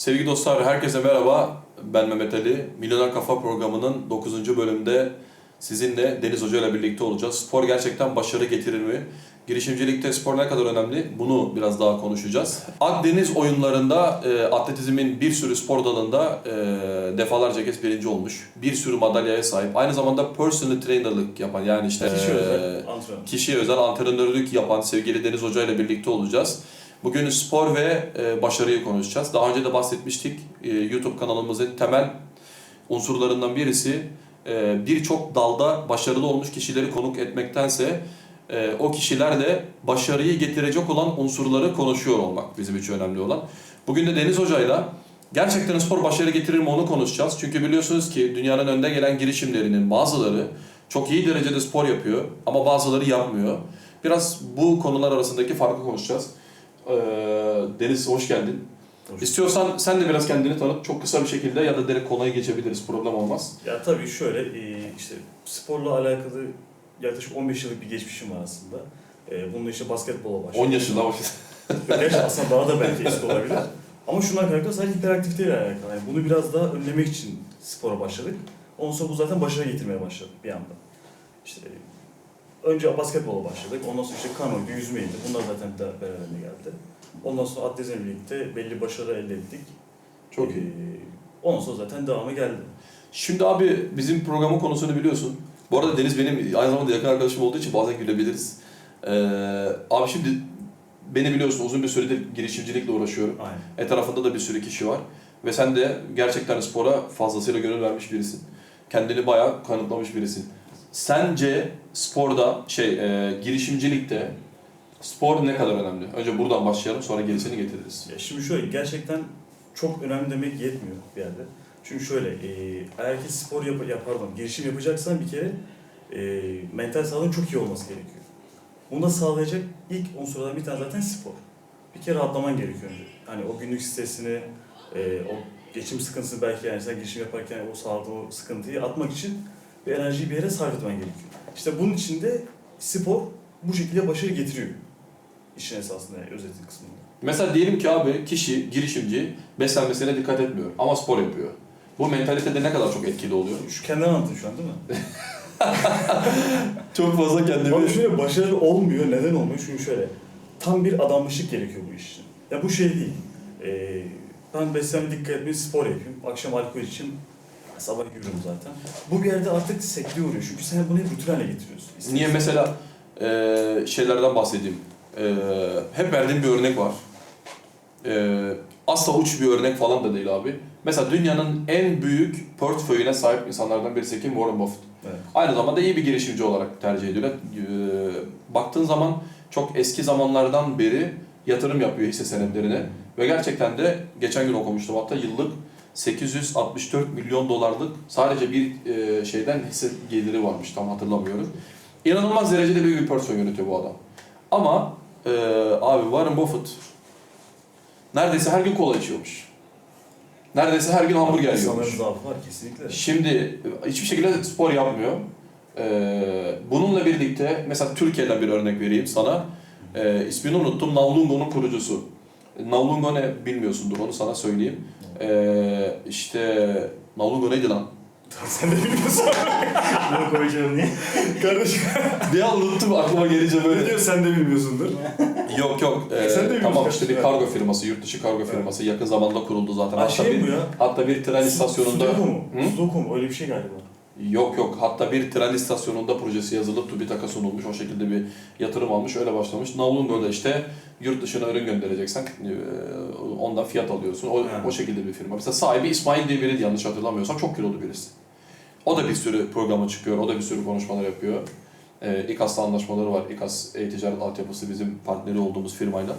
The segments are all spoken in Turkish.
Sevgili dostlar, herkese merhaba. Ben Mehmet Ali. Milyoner Kafa programının 9. bölümünde sizinle Deniz Hoca ile birlikte olacağız. Spor gerçekten başarı getirir mi? Girişimcilikte spor ne kadar önemli? Bunu biraz daha konuşacağız. Akdeniz oyunlarında e, atletizmin bir sürü spor dalında e, defalarca kez birinci olmuş. Bir sürü madalyaya sahip. Aynı zamanda personal trainerlık yapan yani işte e, kişiye özel antrenörlük yapan sevgili Deniz Hoca ile birlikte olacağız. Bugün spor ve e, başarıyı konuşacağız. Daha önce de bahsetmiştik. E, YouTube kanalımızın temel unsurlarından birisi e, birçok dalda başarılı olmuş kişileri konuk etmektense e, o kişilerle başarıyı getirecek olan unsurları konuşuyor olmak bizim için önemli olan. Bugün de Deniz Hoca'yla gerçekten spor başarı getirir mi onu konuşacağız. Çünkü biliyorsunuz ki dünyanın önde gelen girişimlerinin bazıları çok iyi derecede spor yapıyor ama bazıları yapmıyor. Biraz bu konular arasındaki farkı konuşacağız. Ee, Deniz hoş geldin. Hoş İstiyorsan sen de biraz kendini tanıt çok kısa bir şekilde ya da direkt konuya geçebiliriz problem olmaz. Ya tabii şöyle e, işte sporla alakalı yaklaşık 15 yıllık bir geçmişim var aslında. E, Bununla işte basketbola başladım. 10 yaşında başladın. Gerçi aslında daha da belki eski olabilir. Ama şundan kaynaklı sadece hiperaktiviteyle alakalı. Yani bunu biraz daha önlemek için spora başladık. Ondan sonra bu zaten başarı getirmeye başladı bir anda. İşte önce basketbola başladık. Ondan sonra işte kanoydu, yüzmeydi. Bunlar zaten de beraberinde geldi. Ondan sonra atletizmle birlikte belli başarı elde ettik. Çok iyi. Ee, Ondan sonra zaten devamı geldi. Şimdi abi bizim programın konusunu biliyorsun. Bu arada Deniz benim aynı zamanda yakın arkadaşım olduğu için bazen gülebiliriz. Ee, abi şimdi beni biliyorsun uzun bir süredir girişimcilikle uğraşıyorum. Aynen. Etrafında da bir sürü kişi var. Ve sen de gerçekten spora fazlasıyla gönül vermiş birisin. Kendini bayağı kanıtlamış birisin. Sence sporda, şey, e, girişimcilikte spor ne kadar önemli? Önce buradan başlayalım sonra gerisini getiririz. Ya şimdi şöyle gerçekten çok önemli demek yetmiyor bir yerde. Çünkü şöyle e, eğer ki spor yap, ya pardon girişim yapacaksan bir kere e, mental sağlığın çok iyi olması gerekiyor. Bunu da sağlayacak ilk unsurlardan bir tane zaten spor. Bir kere rahatlaman gerekiyor önce. Hani o günlük stresini, e, o geçim sıkıntısını belki yani sen girişim yaparken o sağladığı sıkıntıyı atmak için bir enerjiyi bir yere sarf etmen gerekiyor. İşte bunun için de spor bu şekilde başarı getiriyor. İşin esasında yani kısmında. Mesela diyelim ki abi kişi, girişimci beslenmesine dikkat etmiyor ama spor yapıyor. Bu mentalitede ne kadar çok etkili oluyor? Şu kendini anlattın şu an değil mi? Çok fazla kendimi... Ama şöyle başarılı olmuyor. Neden olmuyor? Çünkü şöyle tam bir adanmışlık gerekiyor bu iş için. Ya bu şey değil. Ee, ben beslenme dikkat etmeye spor yapayım. Akşam alkol içeyim. Sabah yürürüm zaten. Bu bir yerde artık sekteye uğruyor. Çünkü sen bunu hep rutin hale getiriyorsun. Niye mesela e, şeylerden bahsedeyim. E, hep verdiğim bir örnek var. E, asla uç bir örnek falan da değil abi. Mesela dünyanın en büyük portföyüne sahip insanlardan birisi kim? Warren Buffett. Evet. Aynı zamanda iyi bir girişimci olarak tercih ediyorlar. E, baktığın zaman çok eski zamanlardan beri yatırım yapıyor hisse senetlerine. Ve gerçekten de geçen gün okumuştum hatta yıllık 864 milyon dolarlık sadece bir e, şeyden hisse geliri varmış tam hatırlamıyorum. İnanılmaz derecede büyük bir portföy yönetiyor bu adam. Ama e, abi Warren Buffett neredeyse her gün kola içiyormuş. Neredeyse her gün hamburger İnsanların yiyormuş. zaafı var kesinlikle. Şimdi hiçbir şekilde spor yapmıyor. Ee, bununla birlikte mesela Türkiye'den bir örnek vereyim sana. Ee, ismini unuttum. Navlungo'nun kurucusu. Navlungo ne bilmiyorsundur onu sana söyleyeyim. Ee, işte Navlungo neydi lan? Sen de bilmiyorsun. Bunu koyacağım niye? Kardeşim. Bir an unuttum aklıma gelince Ne böyle. diyor sen de bilmiyorsundur. yok yok. Ee, Sen de bilmiyorsun tamam işte bir kargo firması, yurt dışı kargo firması yakın zamanda kuruldu zaten. Ha Hatta şey bir, bu ya. hatta bir tren istasyonunda... Sudoku mu? Hı? Sudoku mu? Öyle bir şey galiba. Yok yok hatta bir tren istasyonunda projesi yazılıp TÜBİTAK'a sunulmuş o şekilde bir yatırım almış öyle başlamış. Navlungo'da işte yurt dışına ürün göndereceksen e, ondan fiyat alıyorsun o, Ha. o şekilde bir firma. Mesela sahibi İsmail diye biri yanlış hatırlamıyorsam çok kilolu birisi. O da bir sürü programa çıkıyor, o da bir sürü konuşmalar yapıyor. E, İKAS'la anlaşmaları var. İKAS E-Ticaret Altyapısı bizim partneri olduğumuz firmayla.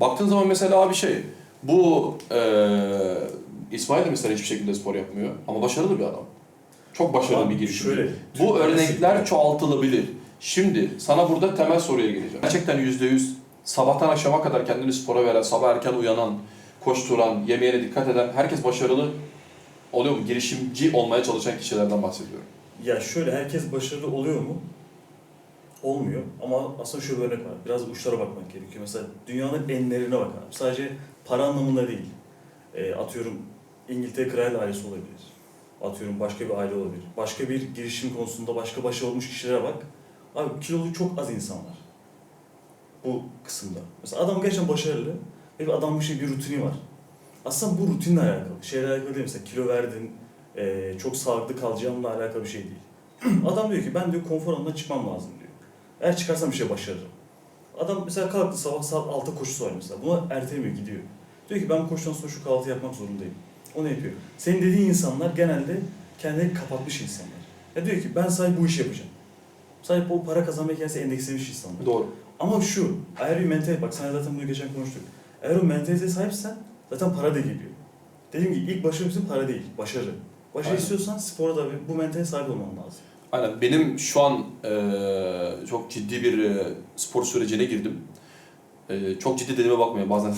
Baktığın zaman mesela abi şey, bu e, İsmail de mesela hiçbir şekilde spor yapmıyor ama başarılı bir adam. Çok başarılı Ama bir girişimci. Şöyle. Bu örnekler parası- çoğaltılabilir. Şimdi sana burada temel soruya geleceğim. Gerçekten yüzde yüz sabahtan akşama kadar kendini spora veren, sabah erken uyanan, koşturan, yemeğine dikkat eden herkes başarılı oluyor mu? Girişimci olmaya çalışan kişilerden bahsediyorum. Ya şöyle herkes başarılı oluyor mu? Olmuyor. Ama aslında şöyle bir örnek var. Biraz uçlara bakmak gerekiyor. Mesela dünyanın enlerine bak abi. Sadece para anlamında değil. e, atıyorum İngiltere Kral ailesi olabilir. Atıyorum başka bir aile olabilir. Başka bir girişim konusunda başka başarılı olmuş kişilere bak. Abi kilolu çok az insan var. Bu kısımda. Mesela adam gerçekten başarılı ve bir adamın şey bir rutini var. Aslında bu rutinle alakalı. Şeyle alakalı değil mesela kilo verdin, e, çok sağlıklı kalacağımla alakalı bir şey değil. adam diyor ki ben diyor konfor alanından çıkmam lazım diyor. Eğer çıkarsam bir şey başarırım. Adam mesela kalktı sabah saat 6 koşusu var mesela. Buna ertelemiyor gidiyor. Diyor ki ben koşudan sonra şu kahvaltı yapmak zorundayım. O ne yapıyor? Senin dediğin insanlar genelde kendileri kapatmış insanlar. Ya diyor ki ben sadece bu işi yapacağım. Sadece o para kazanmak hikayesi endekslemiş insanlar. Doğru. Ama şu, eğer bir mentalite, bak sana zaten bunu geçen konuştuk. Eğer o mentaliteye sahipsen zaten para da geliyor. Dediğim gibi ilk başarı bizim para değil, başarı. Başarı Aynen. istiyorsan spora da bu mentaliteye sahip olman lazım. Aynen. Benim şu an e, çok ciddi bir e, spor sürecine girdim. E, çok ciddi dediğime bakmayın bazen.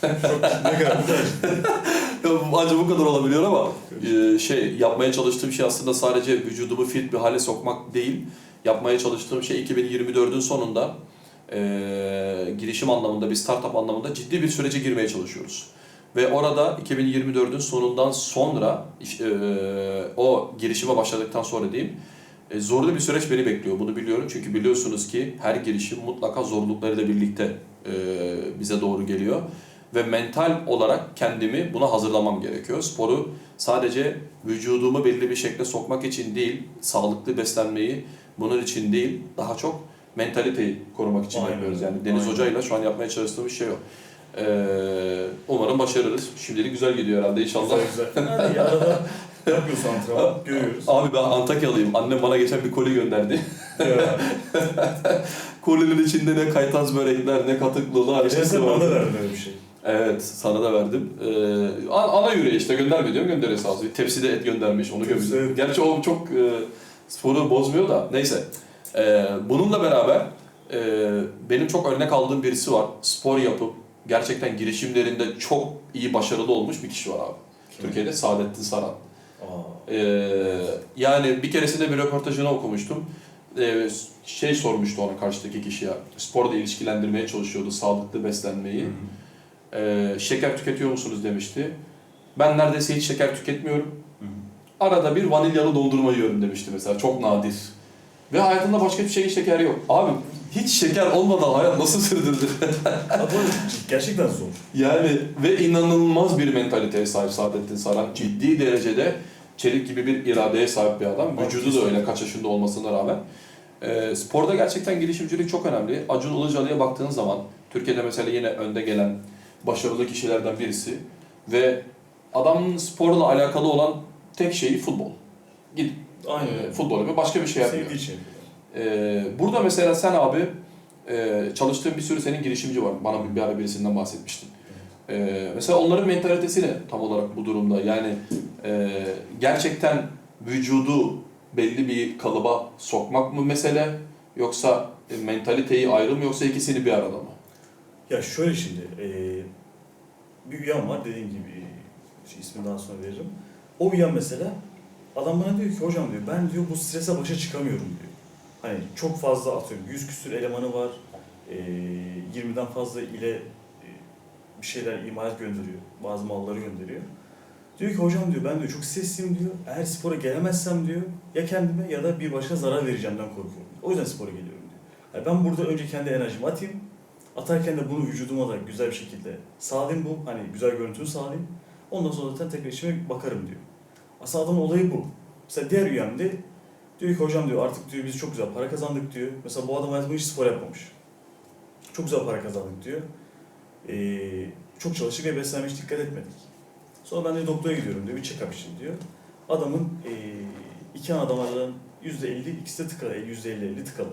Çok ne kadar Ancak bu kadar olabiliyor ama e, şey yapmaya çalıştığım şey aslında sadece vücudumu fit bir hale sokmak değil. Yapmaya çalıştığım şey 2024'ün sonunda e, girişim anlamında, bir startup anlamında ciddi bir sürece girmeye çalışıyoruz. Ve orada 2024'ün sonundan sonra e, o girişime başladıktan sonra diyeyim e, zorlu bir süreç beni bekliyor. Bunu biliyorum çünkü biliyorsunuz ki her girişim mutlaka zorluklarıyla birlikte e, bize doğru geliyor. Ve mental olarak kendimi buna hazırlamam gerekiyor. Sporu sadece vücudumu belli bir şekle sokmak için değil, sağlıklı beslenmeyi bunun için değil, daha çok mentaliteyi korumak için Aynen. yapıyoruz. Yani Deniz Aynen. Hoca'yla şu an yapmaya çalıştığımız şey o. Ee, umarım başarırız. Şimdilik güzel gidiyor herhalde inşallah. Güzel güzel. Yapıyorsun antrenman, görüyoruz. Abi ben Antakyalıyım. Annem bana geçen bir koli gönderdi. Kolinin içinde ne kaytaz börekler, ne katıklılar, Geçen hepsi sene bana da verdin öyle bir şey. Evet, sana da verdim. Ee, an- ana yüreği işte gönderme diyorum, gönderiyor sağ olsun. Tepside et göndermiş, onu Tepside gömüyor. Gerçi o çok e, sporu bozmuyor da, neyse. Ee, bununla beraber e, benim çok örnek aldığım birisi var. Spor yapıp gerçekten girişimlerinde çok iyi başarılı olmuş bir kişi var abi. Türkiye'de Saadettin Saran. Aa, Ee, yani bir keresinde bir röportajını okumuştum. Ee, şey sormuştu ona karşıdaki kişiye. Sporla ilişkilendirmeye çalışıyordu sağlıklı beslenmeyi. hı. Ee, şeker tüketiyor musunuz demişti. Ben neredeyse hiç şeker tüketmiyorum. Hı hı. Arada bir vanilyalı dondurma yiyorum demişti mesela. Çok nadir. Ve hayatında başka bir şey şeker yok. Abi hiç şeker olmadan hayat nasıl sürdürülür? Gerçekten zor. Yani ve inanılmaz bir mentaliteye sahip Saadettin Saran. Ciddi derecede çelik gibi bir iradeye sahip bir adam. Vücudu da öyle kaç yaşında olmasına rağmen. Ee, sporda gerçekten girişimcilik çok önemli. Acun Ilıcalı'ya baktığın zaman Türkiye'de mesela yine önde gelen başarılı kişilerden birisi ve adamın sporla alakalı olan tek şeyi futbol. Git Aynen e, futbol yapıyor, başka bir şey yapmıyor. Sevdiği için yapıyor. Ee, burada mesela sen abi e, çalıştığın bir sürü senin girişimci var. Bana bir, ara birisinden bahsetmiştin. Ee, mesela onların mentalitesi ne tam olarak bu durumda? Yani e, gerçekten vücudu belli bir kalıba sokmak mı mesele? Yoksa e, mentaliteyi ayrı mı yoksa ikisini bir arada mı? Ya şöyle şimdi, e, bir üyem var dediğim gibi, şey, ismini daha sonra veririm. O üyem mesela, adam bana diyor ki hocam diyor, ben diyor bu strese başa çıkamıyorum diyor. Hani çok fazla atıyorum, 100 küsür elemanı var, e, 20'den fazla ile e, bir şeyler imalat gönderiyor, bazı malları gönderiyor. Diyor ki hocam diyor ben diyor çok stresliyim diyor. Eğer spora gelemezsem diyor ya kendime ya da bir başka zarar vereceğimden korkuyorum. O yüzden spora geliyorum diyor. Yani ben burada önce kendi enerjimi atayım. Atarken de bunu vücuduma da güzel bir şekilde sağlayayım bu. Hani güzel görüntünü sağlayayım. Ondan sonra zaten tekrar işime bakarım diyor. Aslında adamın olayı bu. Mesela diğer üyem diyor ki hocam diyor artık diyor biz çok güzel para kazandık diyor. Mesela bu adam hayatında hiç spor yapmamış. Çok güzel para kazandık diyor. Ee, çok çalıştık ve beslenmeye hiç dikkat etmedik. Sonra ben de doktora gidiyorum diyor, bir check-up için diyor. Adamın eee iki ana damarların %50, ikisi de tıkalı, %50-50 tıkalı.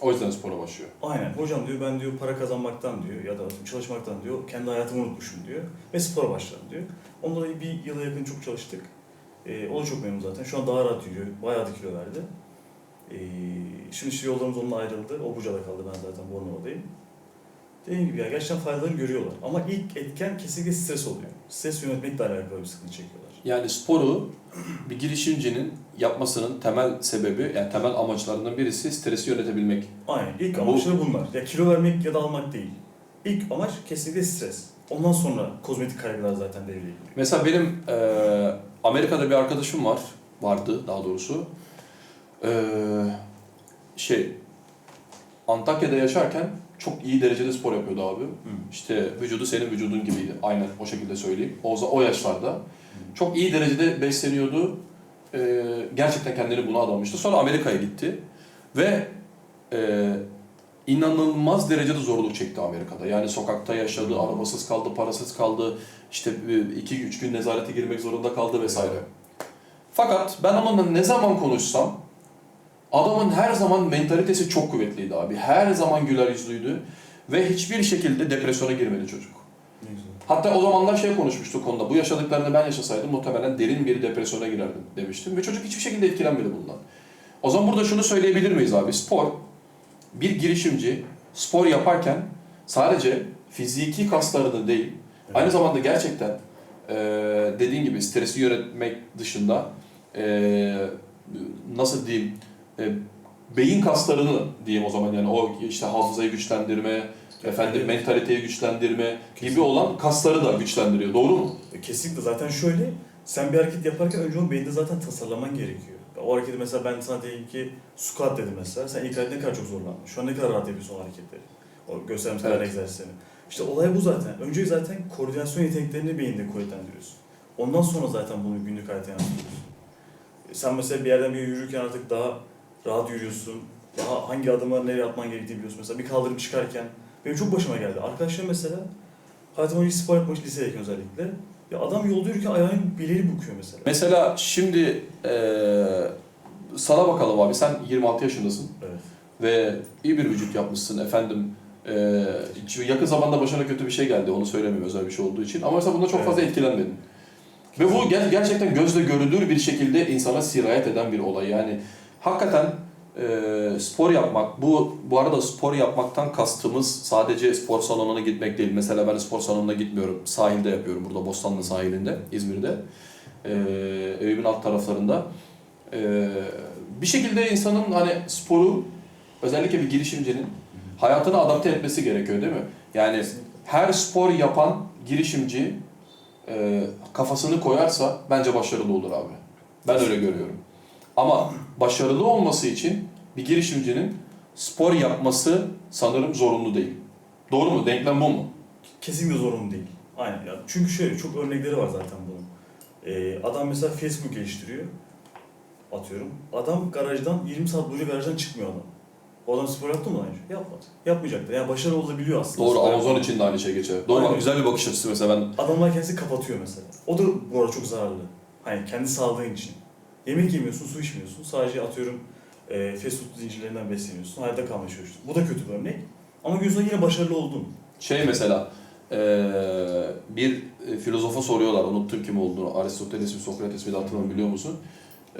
O yüzden spora başlıyor. Aynen, hocam diyor ben diyor para kazanmaktan diyor ya da çalışmaktan diyor kendi hayatımı unutmuşum diyor ve spora başladım diyor. Onunla bir yıla yakın çok çalıştık. Eee o da çok memnun zaten. Şu an daha rahat yürüyor, bayağı da kilo verdi. Eee şimdi işte yollarımız onunla ayrıldı. O Buca'da kaldı, ben zaten Bornova'dayım. Dediğim gibi ya gerçekten faydalarını görüyorlar. Ama ilk etken kesinlikle stres oluyor. Stres yönetmekle alakalı bir sıkıntı çekiyorlar. Yani sporu bir girişimcinin yapmasının temel sebebi, yani temel amaçlarından birisi stresi yönetebilmek. Aynen. İlk Bu- amaçları bunlar. Ya kilo vermek ya da almak değil. İlk amaç kesinlikle stres. Ondan sonra kozmetik kaygılar zaten devreye giriyor. Mesela benim e, Amerika'da bir arkadaşım var, vardı daha doğrusu. E, şey, Antakya'da yaşarken çok iyi derecede spor yapıyordu abi. İşte vücudu senin vücudun gibiydi. Aynen o şekilde söyleyeyim. O, o yaşlarda. Çok iyi derecede besleniyordu. E, gerçekten kendini buna adamıştı. Sonra Amerika'ya gitti. Ve e, inanılmaz derecede zorluk çekti Amerika'da. Yani sokakta yaşadı, arabasız kaldı, parasız kaldı. İşte 2-3 gün nezarete girmek zorunda kaldı vesaire. Fakat ben onunla ne zaman konuşsam adamın her zaman mentalitesi çok kuvvetliydi abi. Her zaman güler yüzlüydü ve hiçbir şekilde depresyona girmedi çocuk. Hatta o zamanlar şey konuşmuştuk konuda. Bu yaşadıklarını ben yaşasaydım muhtemelen derin bir depresyona girerdim demiştim. Ve çocuk hiçbir şekilde etkilenmedi bundan. O zaman burada şunu söyleyebilir miyiz abi? Spor, bir girişimci spor yaparken sadece fiziki kaslarını değil, Evet. aynı zamanda gerçekten eee dediğin gibi stresi yönetmek dışında eee, nasıl diyeyim e, beyin kaslarını diyeyim o zaman yani o işte hafızayı güçlendirme, efendim mentaliteyi güçlendirme gibi Kesinlikle. olan kasları da güçlendiriyor. Doğru mu? E, Kesinlikle zaten şöyle, sen bir hareket yaparken önce onu beyinde zaten tasarlaman gerekiyor. O hareketi mesela ben sana diyeyim ki squat dedim mesela, sen ilk ne kadar çok zorlandın. Şu an ne kadar rahat yapıyorsun o hareketleri. O gösterdiğimiz Evet. egzersizlerini. İşte olay bu zaten. Önce zaten koordinasyon yeteneklerini beyinde kuvvetlendiriyorsun. Ondan sonra zaten bunu günlük hayata yansıtıyorsun. E, Sen mesela bir yerden bir yürürken artık daha rahat yürüyorsun. Daha hangi adımları nereye atman gerektiğini biliyorsun. Mesela bir kaldırım çıkarken benim çok başıma geldi. Arkadaşlar mesela hayatım boyunca spor yapmış lisedeyken özellikle. Ya adam yolda yürürken ayağının bileği büküyor mesela. Mesela şimdi eee, sana bakalım abi sen 26 yaşındasın Evet. ve iyi bir vücut yapmışsın efendim. Eee, yakın zamanda başına kötü bir şey geldi onu söylemiyorum özel bir şey olduğu için ama mesela bunda çok fazla Evet. etkilenmedin. Ve bu ger- gerçekten gözle görülür bir şekilde insana sirayet eden bir olay. Yani hakikaten e, spor yapmak, bu bu arada spor yapmaktan kastımız sadece spor salonuna gitmek değil. Mesela ben spor salonuna gitmiyorum. Sahilde yapıyorum. Burada Bostanlı sahilinde, İzmir'de. E, evimin alt taraflarında. E, bir şekilde insanın hani sporu, özellikle bir girişimcinin hayatına adapte etmesi gerekiyor değil mi? Yani her spor yapan girişimci e, kafasını koyarsa bence başarılı olur abi. Ben öyle görüyorum. Ama başarılı olması için bir girişimcinin spor yapması sanırım zorunlu değil. Doğru mu? Denklem bu mu? Kesinlikle zorunlu değil. Aynen. Ya çünkü şöyle çok örnekleri var zaten bunun. Ee, adam mesela Facebook geliştiriyor. Atıyorum. Adam garajdan 20 saat boyunca garajdan çıkmıyor adam. O adam spor yaptı mı daha önce? Yapmadı. Yapmayacak da. Yani başarılı olabiliyor aslında. Doğru. Amazon için de aynı şey geçer. Doğru. Aynen. Güzel bir bakış açısı mesela ben. Adamlar kendisi kapatıyor mesela. O da bu arada çok zararlı. Hani kendi sağlığın için. Yemek yemiyorsun, su içmiyorsun. Sadece atıyorum e, fast food zincirlerinden besleniyorsun. Hayatta kalmaya çalışıyorsun. Bu da kötü bir örnek. Ama gün sonunda yine başarılı oldun. Şey mesela e, bir filozofa soruyorlar. Unuttum kim olduğunu. Aristoteles mi Sokrates mi de hatırlamıyorum biliyor musun?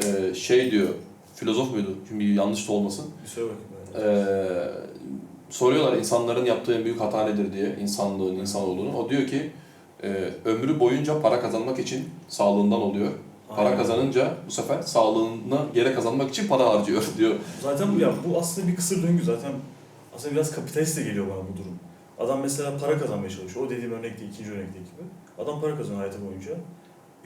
E, şey diyor. Filozof muydu? Şimdi yanlış da olmasın. Bir söyle bakayım. Ee, soruyorlar insanların yaptığı en büyük hata nedir diye, insanlığın, insanoğlunun. O diyor ki, e, ömrü boyunca para kazanmak için sağlığından oluyor. Para Aynen. kazanınca bu sefer sağlığını geri kazanmak için para harcıyor diyor. Zaten bu ya bu aslında bir kısır döngü zaten. Aslında biraz kapitalist de geliyor bana bu durum. Adam mesela para kazanmaya çalışıyor. O dediğim örnekte, ikinci örnekteki gibi. Adam para kazanıyor hayatı boyunca.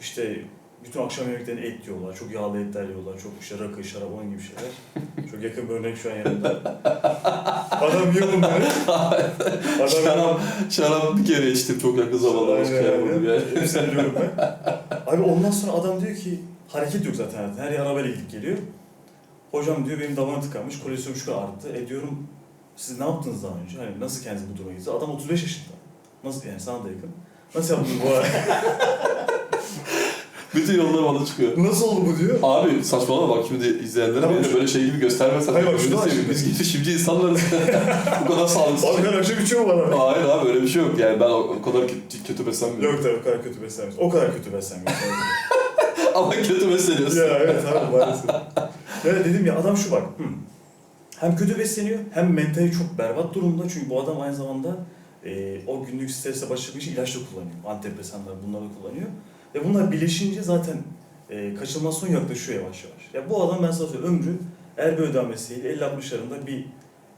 İşte bütün akşam yemeklerini et diyorlar. Çok yağlı etler yiyorlar. Çok işte rakı, şarap, onun gibi şeyler. Çok yakın bir örnek şu an yanımda. Adam yiyor bunları. Adam Şarap, şarap bir kere içtim çok yakın zamanda başka yani. Hepsini biliyorum ben. Abi ondan sonra adam diyor ki hareket yok zaten. Her yer arabayla gidip geliyor. Hocam diyor benim damarım tıkanmış, kolesterolüm şu kadar arttı. E diyorum siz ne yaptınız daha önce? Hani nasıl kendinizi bu duruma getirdiniz? Adam 35 yaşında. Nasıl yani sana da yakın. Nasıl yaptınız bu ara? Bütün yollar bana çıkıyor. nasıl oldu bu diyor. Abi saçmalama bak şimdi izleyenlere Tamam. beni böyle şey gibi göstermesen. Hayır, bak, Öyle şunu açık- Biz girişimci insanlarız. bu kadar sağlıksız. Abi ben akşam içiyorum bana. Hayır abi öyle bir şey yok. Yani ben o, kadar kötü, kötü beslenmiyorum. Yok tabii o kadar kötü beslenmiyorsun. O kadar kötü beslenmiyorsun. Ama kötü besleniyorsun. ya evet abi maalesef. Ya dedim ya adam şu bak. hı. Hem kötü besleniyor hem mentali çok berbat durumda. Çünkü bu adam aynı zamanda e, o günlük stresle başa çıkmak için ilaç da kullanıyor. Antidepresanlar bunları da kullanıyor. Ve bunlar birleşince zaten e, kaçınılmaz son yaklaşıyor yavaş yavaş. Ya bu adam ben sana söyleyeyim ömrü eğer bir ödenmesiydi 50-60'larında bir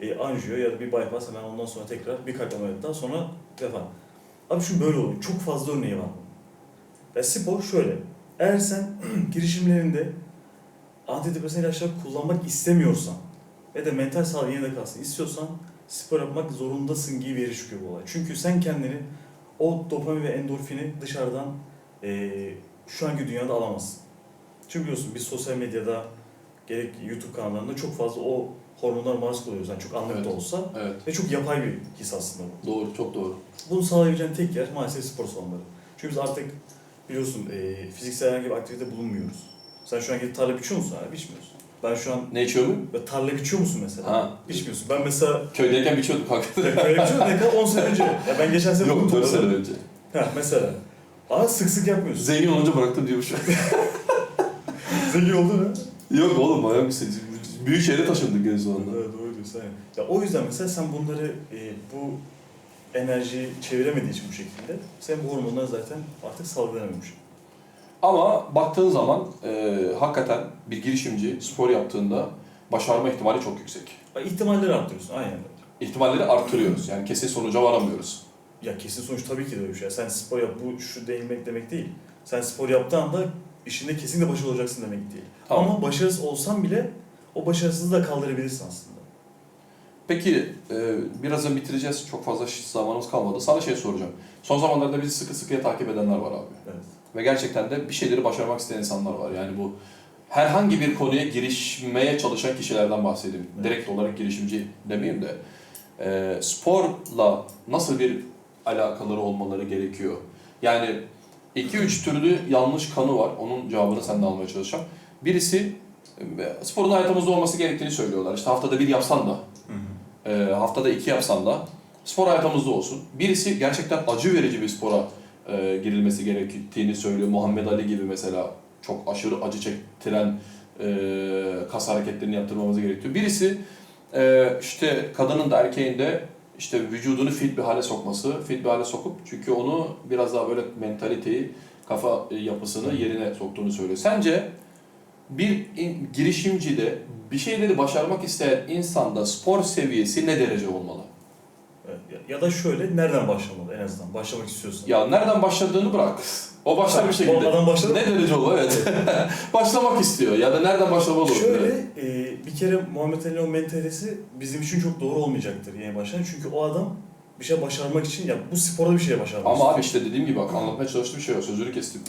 e, anjiyo ya da bir bypass hemen ondan sonra tekrar bir kalp ameliyatından sonra vefat. Abi şu böyle oluyor. Çok fazla örneği var bunun. Ya spor şöyle. Eğer sen girişimlerinde antidepresan ilaçlar kullanmak istemiyorsan ve de mental sağlığı yerinde kalsın istiyorsan spor yapmak zorundasın gibi bir çıkıyor bu olay. Çünkü sen kendini o dopamin ve endorfini dışarıdan eee, şu anki dünyada alamazsın. Çünkü biliyorsun biz sosyal medyada gerek YouTube kanallarında çok fazla o hormonlar maruz kalıyoruz. Yani çok anlık da Evet. olsa Evet. ve çok yapay bir his aslında bu. Doğru, çok doğru. Bunu sağlayabileceğin tek yer maalesef spor salonları. Çünkü biz artık biliyorsun eee, fiziksel herhangi bir aktivite bulunmuyoruz. Sen şu an gidip tarla biçiyor musun? Hayır, biçmiyorsun. Ben şu an Ne içiyor mu? Ve tarla biçiyor musun mesela? Ha. Biçmiyorsun. Ben mesela Köydeyken biçiyorduk kanka. öyle biçiyordum ne kadar 10 sene önce. Ya ben geçen sene Yok, bunu 4 sene önce. Ha mesela. Ama sık sık yapmıyorsun. Zengin olunca bıraktım diyormuş. Zengin oldu mu? Yok oğlum manyak mısın? Büyük şehre taşındık en sonunda. Evet doğru diyorsun. aynen. Ya o yüzden mesela sen bunları e, bu enerjiyi çeviremediği için bu şekilde sen bu hormonlar zaten artık salgılanamamış. Ama baktığın zaman e, hakikaten bir girişimci spor yaptığında başarma ihtimali çok yüksek. Ya ihtimalleri arttırıyorsun aynen. İhtimalleri arttırıyoruz. Yani kesin sonuca varamıyoruz. Ya kesin sonuç tabii ki de öyle bir şey. Sen spor yap bu şu değinmek demek değil. Sen spor yaptığın anda işinde kesinlikle başarılı olacaksın demek değil. Tamam. Ama başarısız olsan bile o başarısızlığı da kaldırabilirsin aslında. Peki e, birazdan bitireceğiz. Çok fazla zamanımız kalmadı. Sana şey soracağım. Son zamanlarda bizi sıkı sıkıya takip edenler var abi. Evet. Ve gerçekten de bir şeyleri başarmak isteyen insanlar var. Yani bu herhangi bir konuya girişmeye çalışan kişilerden bahsedeyim. Evet. Direkt olarak girişimci demeyeyim de. e, sporla nasıl bir alakaları olmaları gerekiyor? Yani 2-3 türlü yanlış kanı var. Onun cevabını senden almaya çalışacağım. Birisi e, sporun hayatımızda olması gerektiğini söylüyorlar. İşte haftada bir yapsan da, e, haftada iki yapsan da spor hayatımızda olsun. Birisi gerçekten acı verici bir spora e, girilmesi gerektiğini söylüyor. Muhammed Ali gibi mesela çok aşırı acı çektiren e, kas hareketlerini yaptırmamız gerekiyor. Birisi e, işte kadının da erkeğin de işte vücudunu fit bir hale sokması, fit bir hale sokup çünkü onu biraz daha böyle mentaliteyi, kafa e, yapısını yerine soktuğunu söylüyor. Sence bir girişimcide bir şeyleri başarmak isteyen insanda spor seviyesi ne derece olmalı? Ya, da şöyle nereden başlamalı en azından başlamak istiyorsan. Ya nereden başladığını bırak. O başlar bir şekilde. adam başladı? Ne derece olur evet. Başlamak istiyor ya da nereden başlamalı? Şöyle e, bir kere Muhammed Ali'nin o mentalitesi bizim için çok doğru olmayacaktır yeni başlayan. Çünkü o adam bir şey başarmak için ya bu sporda bir şey başarmak Ama istiyor. abi işte dediğim gibi bak anlatmaya çalıştığım şey o sözünü kestim.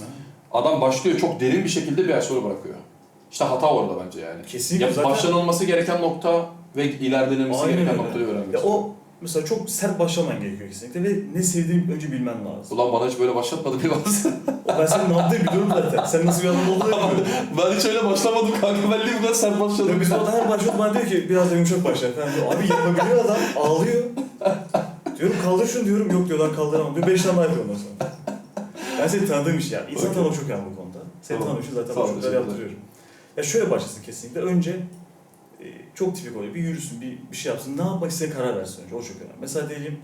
Adam başlıyor çok derin bir şekilde bir ay sonra bırakıyor. İşte hata orada bence yani. Kesinlikle Ya zaten başlanılması gereken nokta ve ilerlenilmesi Aynen gereken öyle. noktayı öğrenmek ya o mesela çok sert başlaman gerekiyor kesinlikle ve ne sevdiğini önce bilmen lazım. Ulan bana hiç böyle başlatmadı bir varsa. O ben senin ne yaptığını biliyorum zaten. Sen nasıl bir adam olduğunu biliyorum. ben hiç öyle başlamadım kanka. Ben kadar sert başladım? Ya biz orada her başlıyor bana diyor ki biraz da yumuşak başla falan diyor. Abi yapabiliyor adam ağlıyor. diyorum kaldır şunu diyorum yok diyor lan kaldıramam diyor. Beş tane daha yapıyor ondan sonra. Ben seni tanıdığım iş ya. İnsan tanımı çok önemli bu konuda. Seni Tamam. tanımışım zaten çocukları teşekkürler. yaptırıyorum. Ya şöyle başlasın kesinlikle. Önce çok tipik oluyor. Bir yürüsün, bir, bir şey yapsın. Ne yapmak istediğine karar versin önce. O çok önemli. Mesela diyelim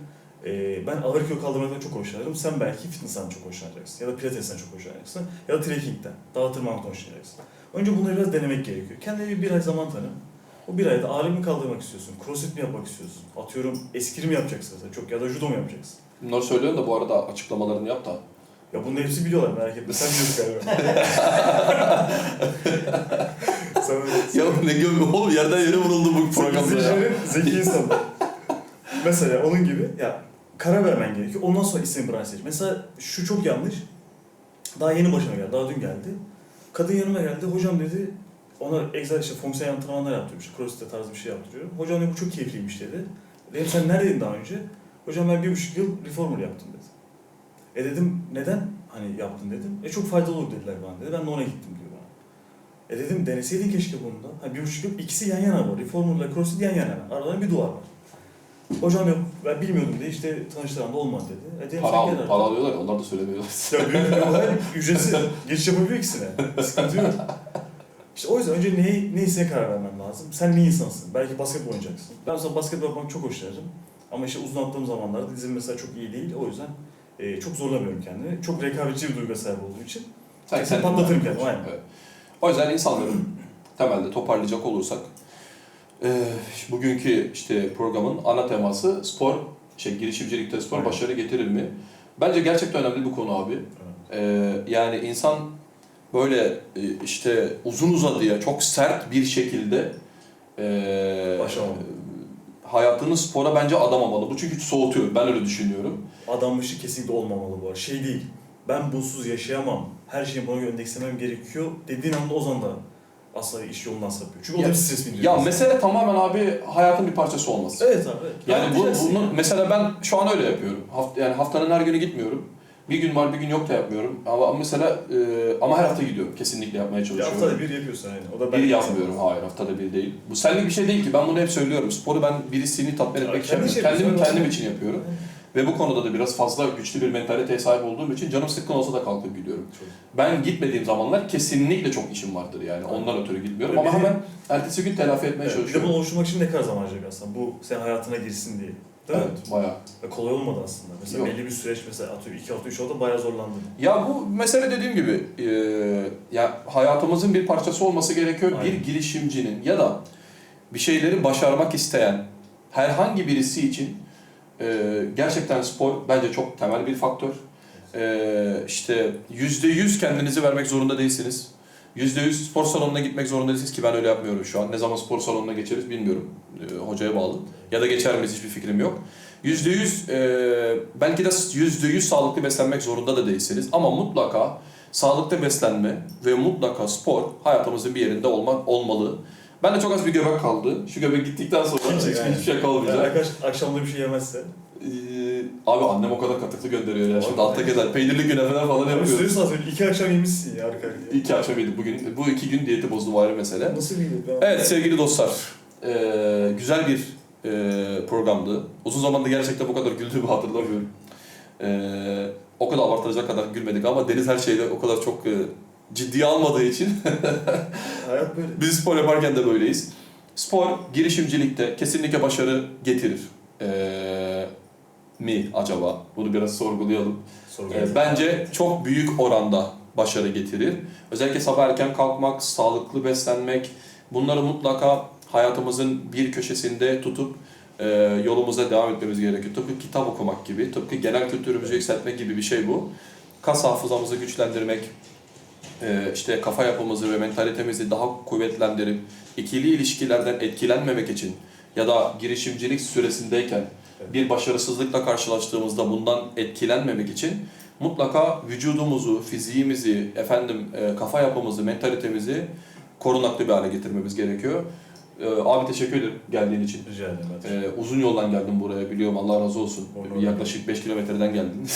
e, ben ağır kilo kaldırmaktan çok hoşlanırım. Sen belki fitness'ten çok hoşlanacaksın. Ya da pilates'ten çok hoşlanacaksın. Ya da trekking'den, dağa tırmanmaktan hoşlanacaksın. Önce bunları biraz denemek gerekiyor. Kendine bir, bir ay zaman tanı. O bir ayda ağırlık mı kaldırmak istiyorsun? Crossfit mi yapmak istiyorsun? Atıyorum eskrim mi yapacaksın mesela? Çok ya da judo mu yapacaksın? Bunları söylüyorsun da bu arada açıklamalarını yap da. Ya bunun hepsi biliyorlar merak etme. Sen biliyorsun galiba. Sana, Ya ne gömü oğlum yerden yere vuruldu bu programda ya. Zeki insanı. Mesela onun gibi ya karar vermen gerekiyor. Ondan sonra istediğin branşı seç. Mesela şu çok yanlış. Daha yeni başıma geldi. Daha dün geldi. Kadın yanıma geldi. Hocam dedi ona egzersiz işte fonksiyon antrenmanlar yaptırmış. Crossfit tarzı bir şey yaptırıyorum. Hocam dedi bu çok keyifliymiş dedi. Dedim sen neredeydin daha önce? Hocam ben bir buçuk yıl reformer yaptım dedi. E dedim neden hani yaptın dedim. E çok faydalı olur dediler bana dedi. Ben de ona gittim diyor. E dedim deneseydin keşke bunu da. Ha, bir buçuk yıl ikisi yan yana var. Reformer'la CrossFit yan yana. Aralarında bir duvar var. Hocam yok ben bilmiyordum diye işte tanıştıran da olmadı dedi. E dedim Para, sen al, gel para alıyorlar ya onlar da söylemiyorlar. Ya büyük bir olay ücretsiz. Geçiş yapabiliyor ikisine. Sıkıntı yok. İşte o yüzden önce ne, neyse karar vermen lazım. Sen ne insansın? Belki basketbol oynayacaksın. Ben mesela basketbol yapmak çok hoşlanırım. Ama işte uzun attığım zamanlarda dizim mesela çok iyi değil. O yüzden e, çok zorlamıyorum kendimi. Çok rekabetçi bir duyguya sahip olduğum için. Sen Kesin patlatırım kendimi, aynen. Evet. O yüzden insanların temelde toparlayacak olursak e, bugünkü işte programın ana teması spor, şey girişimcilikte spor Aynen. başarı getirir mi? Bence gerçekten önemli bir konu abi. Ee, yani insan böyle e, işte uzun uzadıya çok sert bir şekilde e, hayatını spora bence adamamalı. Bu çünkü soğutuyor. Ben öyle düşünüyorum. Adanmışlık kesinlikle olmamalı bu arada. Şey değil, ben bunsuz yaşayamam, her şeyi buna göre endekslemem gerekiyor dediğin anda o zaman da aslında iş yolundan sapıyor. Çünkü o da bir stres bindiriyor. Ya insana. mesele tamamen abi hayatın bir parçası olması. Evet abi. evet. Yani bu, Rahatlayacaksın bunu ya. mesela ben şu an öyle yapıyorum. Haft, yani haftanın her günü gitmiyorum. Bir gün var bir gün yok da yapmıyorum. Ama mesela e, ama her hafta gidiyorum. Kesinlikle yapmaya Bir çalışıyorum. haftada bir yapıyorsun yani. O da bir ben yapmıyorum. Hayır haftada bir değil. Bu senlik bir şey değil ki. Ben bunu hep söylüyorum. Sporu ben birisini tatmin etmek için yapmıyorum. şey Kendim, kendim için yapıyorum. Ve bu konuda da biraz fazla güçlü bir mentaliteye sahip olduğum için canım sıkkın olsa da kalkıp gidiyorum. Çok. Ben gitmediğim zamanlar kesinlikle çok işim vardır yani. Ondan ötürü gitmiyorum. Ama hemen ertesi gün telafi etmeye Evet, bir de çalışıyorum. bunu oluşturmak için ne kadar zaman harcayacak aslında? Bu senin hayatına girsin diye. Değil mi? Evet, bayağı. Ve kolay olmadı aslında. Mesela Yok. belli bir süreç mesela atıyorum 2 hafta 3 hafta bayağı zorlandın. Ya bu mesele dediğim gibi e, ya hayatımızın bir parçası olması gerekiyor. Aynen. Bir girişimcinin ya da bir şeyleri başarmak isteyen herhangi birisi için e, gerçekten spor bence çok temel bir faktör. E, işte yüzde yüz kendinizi vermek zorunda değilsiniz. Yüzde yüz spor salonuna gitmek zorunda değilsiniz ki ben öyle yapmıyorum şu an. Ne zaman spor salonuna geçeriz bilmiyorum. E, hocaya bağlı. Ya da geçer miyiz hiçbir fikrim yok. Yüzde yüz, e, belki de yüzde yüz sağlıklı beslenmek zorunda da değilsiniz. Ama mutlaka sağlıklı beslenme ve mutlaka spor hayatımızın bir yerinde olma, olmalı. Ben de çok az bir göbek kaldı. Şu göbek gittikten sonra Kimse hiç, yani. hiçbir şey Yani kalmayacak. arkadaş akşamda bir şey yemezse. Ee, abi annem o kadar katıklı gönderiyor ya. Şimdi altta kadar peynirli günefeler falan yapıyor. üstüne satıyorsun. 2 akşam yemişsin ya arka arkaya. İki akşam yedim bugün. Bu iki gün diyeti bozdum ayrı mesele. Nasıl bir Evet sevgili dostlar. ee, güzel bir ee, programdı. Uzun zamandır gerçekten bu kadar güldüğümü hatırlamıyorum. Ee, o kadar abartılacak kadar gülmedik ama Deniz her şeyde o kadar çok ee, ciddiye almadığı için Hayat böyle. biz spor yaparken de böyleyiz. Spor girişimcilikte kesinlikle başarı getirir. Ee, mi acaba? Bunu biraz sorgulayalım. Ee, bence çok büyük oranda başarı getirir. Özellikle sabah erken kalkmak, sağlıklı beslenmek, bunları mutlaka hayatımızın bir köşesinde tutup e, yolumuza devam etmemiz gerekiyor. Tıpkı kitap okumak gibi, tıpkı genel kültürümüzü yükseltmek gibi bir şey bu. Kas hafızamızı güçlendirmek, işte kafa yapımızı ve mentalitemizi daha kuvvetlendirip ikili ilişkilerden etkilenmemek için ya da girişimcilik süresindeyken bir başarısızlıkla karşılaştığımızda bundan etkilenmemek için mutlaka vücudumuzu, fiziğimizi, efendim e, kafa yapımızı, mentalitemizi korunaklı bir hale getirmemiz gerekiyor. E, abi teşekkür ederim geldiğin için. Rica ederim. hadi. E, uzun yoldan geldim buraya biliyorum Allah razı olsun. Olur. Yaklaşık 5 kilometreden geldin.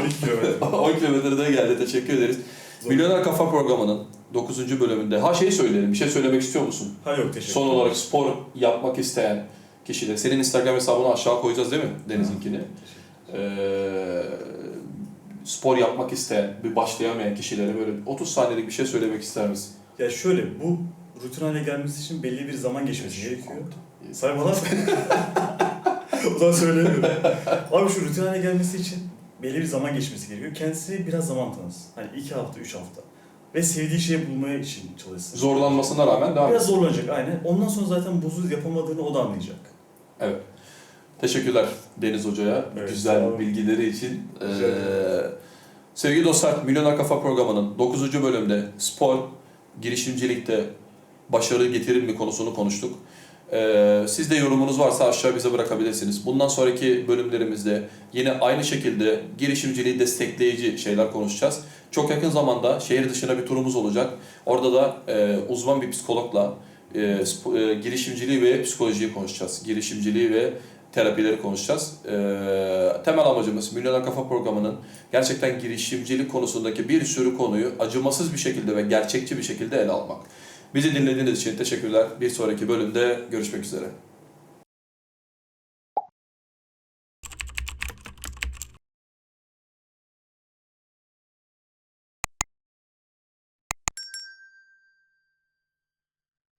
12 kilometre. 10 kilometreden geldi teşekkür ederiz. Milyoner Kafa programının 9. bölümünde. Ha şeyi söyleyelim bir şey söylemek istiyor musun? Ha yok teşekkür Son olarak spor yapmak isteyen kişiler. Senin Instagram hesabını aşağı koyacağız değil mi? Deniz'inkini. Ee, spor yapmak isteyen, bir başlayamayan kişilere böyle 30 saniyelik bir şey söylemek ister misin? Ya şöyle bu rutin hale gelmesi için belli bir zaman geçmesi gerekiyor. Say bana O zaman söylemiyorum. Abi şu rutin hale gelmesi için belli bir zaman geçmesi gerekiyor. Kendisine biraz zaman tanısın. Hani iki hafta, üç hafta. Ve sevdiği şeyi bulmaya için çalışsın. Zorlanmasına rağmen devam Biraz zorlanacak aynen. Ondan sonra zaten buzu yapamadığını o da anlayacak. Evet. Teşekkürler Deniz Hoca'ya Evet, güzel bilgileri için. Ee, sevgili dostlar, Milyoner Kafa programının 9. bölümde spor, girişimcilikte başarı getirir mi konusunu konuştuk. Ee, siz de yorumunuz varsa aşağı bize bırakabilirsiniz. Bundan sonraki bölümlerimizde yine aynı şekilde girişimciliği destekleyici şeyler konuşacağız. Çok yakın zamanda şehir dışına bir turumuz olacak. Orada da e, uzman bir psikologla e, e, girişimciliği ve psikolojiyi konuşacağız. Girişimciliği ve terapileri konuşacağız. E, temel amacımız Milyoner Kafa programının gerçekten girişimcilik konusundaki bir sürü konuyu acımasız bir şekilde ve gerçekçi bir şekilde ele almak. Bizi dinlediğiniz için teşekkürler. Bir sonraki bölümde görüşmek üzere.